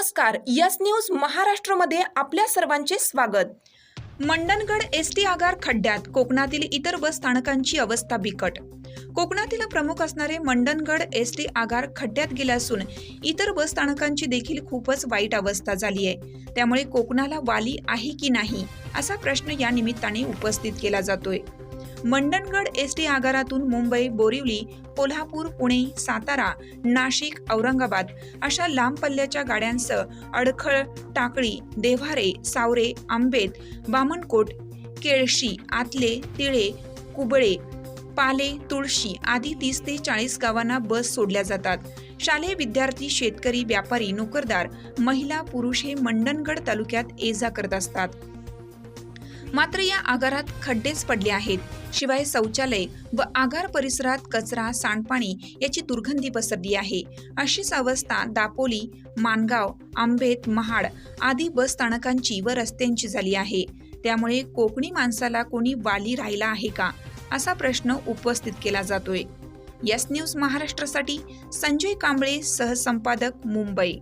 नमस्कार yes news महाराष्ट्रमध्ये आपल्या सर्वांचे स्वागत. मंडणगड एस टी आगार खड्ड्यात कोकणातील इतर बस स्थानकांची अवस्था बिकट. कोकणातील प्रमुख असणारे मंडणगड एस टी आगार खड्ड्यात गेले असून इतर बस स्थानकांची देखील खूपच वाईट अवस्था झाली आहे. त्यामुळे कोकणाला वाली आहे की नाही असा प्रश्न या निमित्ताने उपस्थित केला जातोय. मंडणगड एस टी आगारातून मुंबई बोरिवली कोल्हापूर पुणे सातारा नाशिक औरंगाबाद अशा लांब पल्ल्याच्या गाड्यांसह अडखळ टाकळी देव्हारे सावरे आंबेत बामणकोट केळशी आतले तिळे कुबळे पाले तुळशी आदी तीस ते चाळीस गावांना बस सोडल्या जातात. शालेय विद्यार्थी शेतकरी व्यापारी नोकरदार महिला पुरुष हे मंडणगड तालुक्यात ये जा करत असतात. मात्र या आगारात खड्डेच पडले आहेत. शिवाय शौचालय व आगार परिसरात कचरा सांडपाणी याची दुर्गंधी पसरली आहे. अशीच अवस्था दापोली मानगाव आंबेत महाड आदी बस स्थानकांची व रस्त्यांची झाली आहे. त्यामुळे कोकणी माणसाला कोणी वाली राहिला आहे का? असा प्रश्न उपस्थित केला जातोय. यस न्यूज महाराष्ट्रासाठी संजय कांबळे सहसंपादक मुंबई.